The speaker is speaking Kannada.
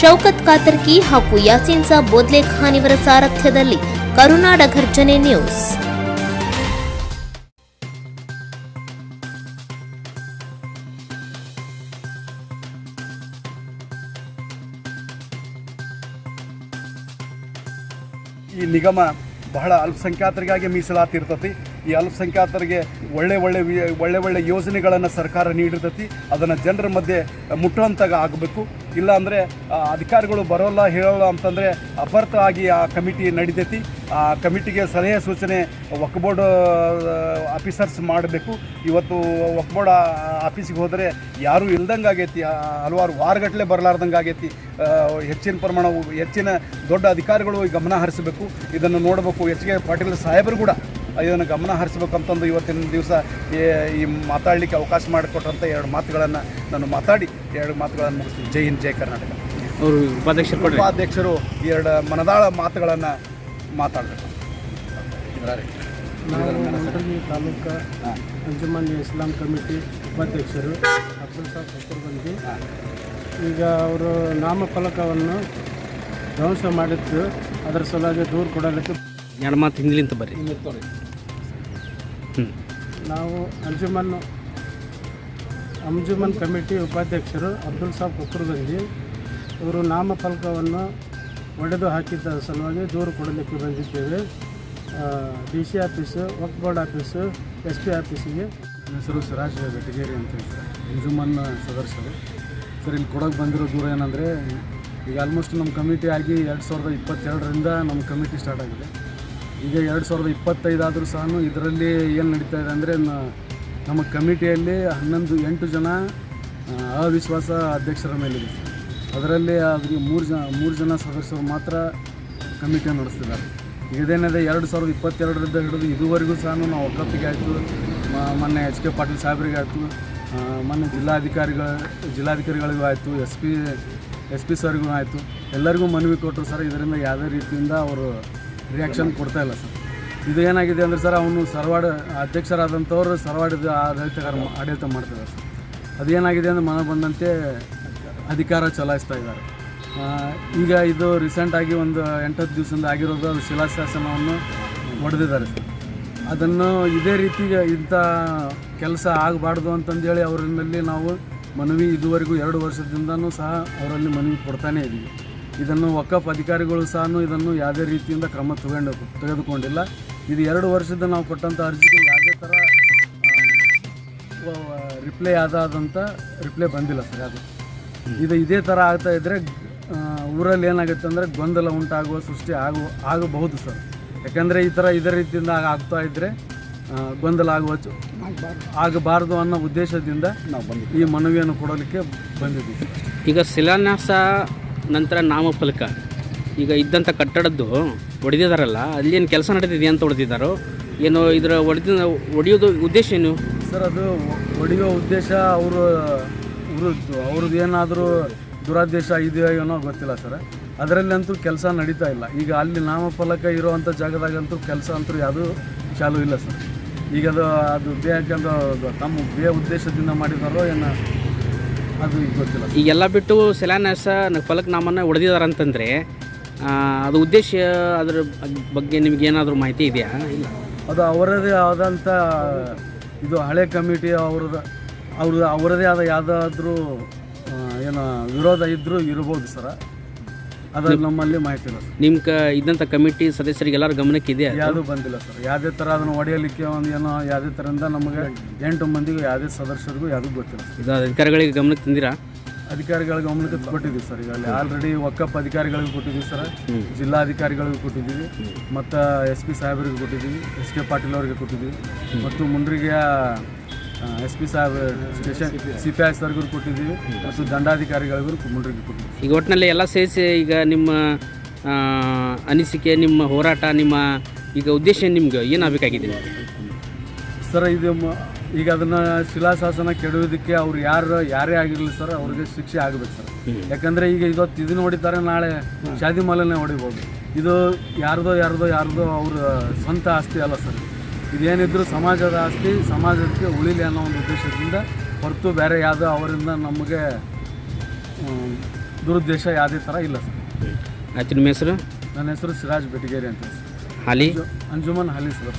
ಶೌಕತ್ ಕಾತರ್ಕಿ ಹಾಗೂ ಯಾಸೀನ್ ಸಾಬ್ ಬೋದ್ಲೆ ಖಾನ್ ಇವರ ಸಾರಥ್ಯದಲ್ಲಿ ಕರುನಾಡ ಘರ್ಜನೆ ನ್ಯೂಸ್. ಈ ನಿಗಮ ಬಹಳ ಅಲ್ಪಸಂಖ್ಯಾತರಿಗಾಗಿ ಮೀಸಲಾತಿ ಇರ್ತತಿ ಈ ಅಲ್ಪಸಂಖ್ಯಾತರಿಗೆ ಒಳ್ಳೆ ಒಳ್ಳೆ ಒಳ್ಳೆ ಒಳ್ಳೆ ಯೋಜನೆಗಳನ್ನು ಸರ್ಕಾರ ನೀಡಿರ್ತತಿ. ಅದನ್ನು ಜನರ ಮಧ್ಯೆ ಮುಟ್ಟುವಂತಾಗ ಆಗಬೇಕು. ಇಲ್ಲಾಂದರೆ ಅಧಿಕಾರಿಗಳು ಬರೋಲ್ಲ, ಹೇಳೋಲ್ಲ ಅಂತಂದರೆ ಅಪರ್ಥ ಆಗಿ ಆ ಕಮಿಟಿ ನಡಿತೈತಿ. ಆ ಕಮಿಟಿಗೆ ಸಲಹೆ ಸೂಚನೆ ವಕ್ ಬೋರ್ಡ್ ಆಫೀಸರ್ಸ್ ಮಾಡಬೇಕು. ಇವತ್ತು ವಕ್ಬೋರ್ಡ್ ಆಫೀಸಿಗೆ ಹೋದರೆ ಯಾರೂ ಇಲ್ದಂಗೆ ಆಗೈತಿ. ಹಲವಾರು ವಾರಗಟ್ಟಲೆ ಬರಲಾರ್ದಂಗೆ ಆಗೈತಿ. ಹೆಚ್ಚಿನ ಪ್ರಮಾಣ ಹೆಚ್ಚಿನ ದೊಡ್ಡ ಅಧಿಕಾರಿಗಳು ಗಮನ ಹರಿಸಬೇಕು. ಇದನ್ನು ನೋಡಬೇಕು. ಎಚ್ ಕೆ ಪಾಟೀಲ್ ಸಾಹೇಬರು ಕೂಡ ಇದನ್ನು ಗಮನ ಹರಿಸ್ಬೇಕಂತಂದು ಇವತ್ತಿನ ದಿವಸ ಈ ಮಾತಾಡಲಿಕ್ಕೆ ಅವಕಾಶ ಮಾಡಿಕೊಟ್ಟಂಥ ಎರಡು ಮಾತುಗಳನ್ನು ನಾನು ಮಾತಾಡಿ ಎರಡು ಮಾತುಗಳನ್ನು ಮುಗಿಸ್ತೀನಿ. ಜೈ ಹಿಂದ್ ಜೈ ಕರ್ನಾಟಕ. ಅವರು ಉಪಾಧ್ಯಕ್ಷರು ಉಪಾಧ್ಯಕ್ಷರು ಈ ಎರಡು ಮನದಾಳ ಮಾತುಗಳನ್ನು ಮಾತಾಡಬೇಕು. ತಾಲೂಕು ಹಾಂ. ಅಂಜುಮನ್ ಇಸ್ಲಾಂ ಕಮಿಟಿ ಉಪಾಧ್ಯಕ್ಷರು ಅಬ್ದುಲ್ ಸಾಬ್ ಈಗ ಅವರು ನಾಮಫಲಕವನ್ನು ಧ್ವಂಸ ಮಾಡಿದ್ದು ಅದರ ಸಲುವಾಗಿ ದೂರು ಕೊಡಲಿಕ್ಕೆ ಎರಡು ಮಾತು ಹಿಂದಿಲಿಂತ ಬರ್ರಿ. ನಾವು ಅಂಜುಮನ್ ಅಂಜುಮನ್ ಕಮಿಟಿ ಉಪಾಧ್ಯಕ್ಷರು ಅಬ್ದುಲ್ ಸಾಬ್ ಕುಕ್ಕುರ್ಗಂಜಿ ಇವರು ನಾಮಫಲಕವನ್ನು ಒಡೆದು ಹಾಕಿದ್ದ ಸಲುವಾಗಿ ದೂರು ಕೊಡಲಿಕ್ಕೆ ಬಂದಿದ್ದೇವೆ. D C office Waqf board office, S P ಆಫೀಸಿಗೆ. ಹೆಸರು ಸಿರಾಜ್ ಬೆಟಗೇರಿ ಅಂತ ಸರ್. ಅಂಜುಮನ್ ಸದಸ್ಯರು. ಸರ್, ಇಲ್ಲಿ ಕೊಡೋಕೆ ಬಂದಿರೋ ದೂರ ಏನಂದರೆ, ಈಗ ಆಲ್ಮೋಸ್ಟ್ ನಮ್ಮ ಕಮಿಟಿ ಆಗಿ ಎರಡು ಸಾವಿರದ ಇಪ್ಪತ್ತೆರಡರಿಂದ ನಮ್ಮ ಕಮಿಟಿ ಸ್ಟಾರ್ಟ್ ಆಗಿದೆ. ಈಗ ಎರಡು ಸಾವಿರದ ಇಪ್ಪತ್ತೈದಾದರೂ ಸಹ ಇದರಲ್ಲಿ ಏನು ನಡೀತಾ ಇದೆ ಅಂದರೆ ನಮ್ಮ ಕಮಿಟಿಯಲ್ಲಿ ಹನ್ನೊಂದು, ಎಂಟು ಜನ ಅವಿಶ್ವಾಸ ಅಧ್ಯಕ್ಷರ ಮೇಲಿದೆ. ಅದರಲ್ಲಿ ಅವರಿಗೆ ಮೂರು ಜನ ಮೂರು ಜನ ಸದಸ್ಯರು ಮಾತ್ರ ಕಮಿಟಿಯನ್ನು ನಡೆಸ್ತಿದ್ದಾರೆ. ಇದೇನಿದೆ ಎರಡು ಸಾವಿರದ ಇಪ್ಪತ್ತೆರಡರಿಂದ ಹಿಡಿದು ಇದುವರೆಗೂ ಸಹ ನಾವು ಒಕ್ಕತ್ತಿಗೆ ಆಯಿತು. ಮೊನ್ನೆ ಎಚ್ ಕೆ ಪಾಟೀಲ್ ಸಾಹೇಬರಿಗೆ ಆಯಿತು. ಮೊನ್ನೆ ಜಿಲ್ಲಾಧಿಕಾರಿಗಳ ಜಿಲ್ಲಾಧಿಕಾರಿಗಳಿಗೂ ಆಯಿತು, ಎಸ್ ಪಿ ಎಸ್ ಪಿ ಸರ್ಗೂ ಆಯಿತು. ಎಲ್ಲರಿಗೂ ಮನವಿ ಕೊಟ್ಟರು ಸರ್. ಇದರಿಂದ ಯಾವುದೇ ರೀತಿಯಿಂದ ಅವರು ರಿಯಾಕ್ಷನ್ ಕೊಡ್ತಾ ಇಲ್ಲ ಸರ್. ಇದು ಏನಾಗಿದೆ ಅಂದರೆ ಸರ್, ಅವನು ಸರ್ವಾಡ ಅಧ್ಯಕ್ಷರಾದಂಥವ್ರು ಸರ್ವಾಡದ ಆಡಳಿತಗಾರ ಆಡಳಿತ ಮಾಡ್ತಿದ್ದಾರೆ ಸರ್. ಅದೇನಾಗಿದೆ ಅಂದರೆ ಮನ ಬಂದಂತೆ ಅಧಿಕಾರ ಚಲಾಯಿಸ್ತಾ ಇದ್ದಾರೆ. ಈಗ ಇದು ರೀಸೆಂಟಾಗಿ ಒಂದು ಎಂಟತ್ತು ದಿವಸದಿಂದ ಆಗಿರೋದು ಅದು ಶಿಲಾಶಾಸನವನ್ನು ಹೊಡೆದಿದ್ದಾರೆ ಸರ್. ಅದನ್ನು ಇದೇ ರೀತಿ ಇಂಥ ಕೆಲಸ ಆಗಬಾರ್ದು ಅಂತಂದೇಳಿ ಅವರಲ್ಲಿ ನಾವು ಮನವಿ ಇದುವರೆಗೂ ಎರಡು ವರ್ಷದಿಂದನೂ ಸಹ ಅವರಲ್ಲಿ ಮನವಿ ಕೊಡ್ತಾನೇ ಇದ್ದೀವಿ ಇದನ್ನು ವಕಫ್ ಅಧಿಕಾರಿಗಳು ಸಹ ಇದನ್ನು ಯಾವುದೇ ರೀತಿಯಿಂದ ಕ್ರಮ ತಗೊಂಡು ತೆಗೆದುಕೊಂಡಿಲ್ಲ. ಇದು ಎರಡು ವರ್ಷದ ನಾವು ಕೊಟ್ಟಂಥ ಅರ್ಜಿಗೆ ಯಾವುದೇ ಥರ ರಿಪ್ಲೈ ಆದಂಥ ರಿಪ್ಲೈ ಬಂದಿಲ್ಲ ಸರ್ ಅದು. ಇದು ಇದೇ ಥರ ಆಗ್ತಾ ಇದ್ದರೆ ಊರಲ್ಲಿ ಏನಾಗುತ್ತೆ ಅಂದರೆ ಗೊಂದಲ ಉಂಟಾಗುವ ಸೃಷ್ಟಿ ಆಗುವ ಆಗಬಹುದು ಸರ್. ಯಾಕಂದರೆ ಈ ಥರ ಇದೇ ರೀತಿಯಿಂದ ಆಗ್ತಾ ಇದ್ದರೆ ಗೊಂದಲ ಆಗುವ ಆಗಬಾರದು ಆಗಬಾರ್ದು ಅನ್ನೋ ಉದ್ದೇಶದಿಂದ ನಾವು ಬಂದಿದ್ದೀವಿ. ಈ ಮನವಿಯನ್ನು ಕೊಡಲಿಕ್ಕೆ ಬಂದಿದ್ದೀವಿ. ಈಗ ಶಿಲಾನ್ಯಾಸ ನಂತರ ನಾಮಫಲಕ. ಈಗ ಇದ್ದಂಥ ಕಟ್ಟಡದ್ದು ಹೊಡೆದಿದ್ದಾರಲ್ಲ ಅಲ್ಲಿ ಏನು ಕೆಲಸ ನಡೆದಿದೆ ಅಂತ ಹೊಡೆದಿದ್ದಾರೋ ಏನು ಇದರ ಹೊಡೆದ ಹೊಡೆಯೋದು ಉದ್ದೇಶ ಏನು? ಸರ್, ಅದು ಹೊಡೆಯೋ ಉದ್ದೇಶ ಅವರು, ಇವರು ಅವ್ರದ್ದು ಏನಾದರೂ ದುರಾದೇಶ ಇದೆಯೋ ಏನೋ ಗೊತ್ತಿಲ್ಲ ಸರ್. ಅದರಲ್ಲಂತೂ ಕೆಲಸ ನಡೀತಾ ಇಲ್ಲ. ಈಗ ಅಲ್ಲಿ ನಾಮಫಲಕ ಇರೋವಂಥ ಜಾಗದಾಗಂತೂ ಕೆಲಸ ಅಂತೂ ಯಾವುದೂ ಚಾಲೂ ಇಲ್ಲ ಸರ್. ಈಗ ಅದು ಅದು ತಮ್ಮ ಬೇ ಉದ್ದೇಶದಿಂದ ಮಾಡಿದಾರೋ ಏನೋ ಅದು ಈಗ ಗೊತ್ತಿಲ್ಲ. ಈಗೆಲ್ಲ ಬಿಟ್ಟು ಶಿಲಾನ್ಯಾಸ ಫಲಕ್ ಫಲಕ ನಾಮನ ಹೊಡೆದಿದ್ದಾರೆ ಅಂತಂದರೆ ಅದು ಉದ್ದೇಶ ಅದ್ರ ಬಗ್ಗೆ ನಿಮ್ಗೆ ಏನಾದರೂ ಮಾಹಿತಿ ಇದೆಯಾ? ಇಲ್ಲ. ಅದು ಅವರದೇ ಆದಂಥ ಇದು ಹಳೆ ಕಮಿಟಿ ಅವ್ರದ್ದು ಅವ್ರದ್ದು ಅವರದೇ ಆದ ಯಾವುದಾದ್ರೂ ಏನು ವಿರೋಧ ಇದ್ದರೂ ಇರ್ಬೋದು ಸರ್. ಅದು ನಮ್ಮಲ್ಲಿ ಮಾಹಿತಿ ಇಲ್ಲ ಸರ್. ನಿಮ್ಮ ಕ ಇದ್ದಂಥ ಕಮಿಟಿ ಸದಸ್ಯರಿಗೆ ಎಲ್ಲರ ಗಮನಕ್ಕೆ ಇದೆ? ಯಾವುದೂ ಬಂದಿಲ್ಲ ಸರ್. ಯಾವುದೇ ಥರ ಅದನ್ನು ಹೊಡೆಯಲಿಕ್ಕೆ ಒಂದು ಏನೋ ಯಾವುದೇ ಥರದಿಂದ ನಮಗೆ ಎಂಟು ಮಂದಿಗೂ ಯಾವುದೇ ಸದಸ್ಯರಿಗೂ ಯಾವುದೂ ಗೊತ್ತಿಲ್ಲ ಸರ್. ಇದು ಅಧಿಕಾರಿಗಳಿಗೆ ಗಮನಕ್ಕೆ ತಂದಿರಾ? ಅಧಿಕಾರಿಗಳ ಗಮನಕ್ಕೆ ಕೊಟ್ಟಿದ್ದೀವಿ ಸರ್. ಈಗಲ್ಲಿ ಆಲ್ರೆಡಿ ಒಕ್ಕಪ್ಪ ಅಧಿಕಾರಿಗಳಿಗೂ ಕೊಟ್ಟಿದ್ದೀವಿ ಸರ್. ಜಿಲ್ಲಾಧಿಕಾರಿಗಳಿಗೂ ಕೊಟ್ಟಿದ್ದೀವಿ. ಮತ್ತು ಎಸ್ ಪಿ ಸಾಹೇಬರಿಗೆ ಕೊಟ್ಟಿದ್ದೀವಿ. ಎಸ್ ಕೆ ಪಾಟೀಲ್ ಅವರಿಗೆ ಕೊಟ್ಟಿದ್ದೀವಿ. ಮತ್ತು ಮುಂಡ್ರಿಗೆಯ ಎಸ್ ಪಿ ಸಾಹೇಬ್ ಸ್ಟೇಷನ್ ಸಿ ಪಿ ಐ ಸರ್ಗೂ ಕೊಟ್ಟಿದ್ದೀವಿ ಮತ್ತು ದಂಡಾಧಿಕಾರಿಗಳಿಗೂ ಮುಂಡ್ರಿಗೆ ಕೊಟ್ಟಿದ್ದೀವಿ. ಈಗ ಒಟ್ಟಿನಲ್ಲಿ ಎಲ್ಲ ಸೇರಿಸಿ ಈಗ ನಿಮ್ಮ ಅನಿಸಿಕೆ ನಿಮ್ಮ ಹೋರಾಟ ನಿಮ್ಮ ಈಗ ಉದ್ದೇಶ ನಿಮ್ಗೆ? ಏನಾಗಬೇಕಾಗಿದೆ ಸರ್ ಇದು ಈಗ ಅದನ್ನು ಶಿಲಾಶಾಸನ ಕೆಡುವುದಕ್ಕೆ ಅವ್ರು ಯಾರು ಯಾರೇ ಆಗಿರಲಿ ಸರ್ ಅವ್ರಿಗೆ ಶಿಕ್ಷೆ ಆಗಬೇಕು ಸರ್. ಯಾಕಂದರೆ ಈಗ ಇವತ್ತು ಇದನ್ನ ಹೊಡಿತಾರೆ ನಾಳೆ ಶಾದಿ ಮಾಲನ್ನೇ ಹೊಡಿಬೋದು. ಇದು ಯಾರ್ದೋ ಯಾರ್ದೋ ಯಾರ್ದೋ ಅವ್ರ ಸ್ವಂತ ಆಸ್ತಿ ಅಲ್ಲ ಸರ್. ಇದೇನಿದ್ರು ಸಮಾಜದ ಆಸ್ತಿ ಸಮಾಜಕ್ಕೆ ಉಳಿಲಿ ಅನ್ನೋ ಒಂದು ಉದ್ದೇಶದಿಂದ ಹೊರತು ಬೇರೆ ಯಾವುದೋ ಅವರಿಂದ ನಮಗೆ ದುರುದ್ದೇಶ ಯಾವುದೇ ಥರ ಇಲ್ಲ ಸರ್. ಆಯ್ತು ನಿಮ್ಮ ಹೆಸರು? ನನ್ನ ಹೆಸರು ಸಿರಾಜ್ ಬೆಟಗೇರಿ ಅಂತ ಸರ್. ಹಾಲಿ? ಅಂಜುಮನ್ ಹಾಲಿ ಸರ್.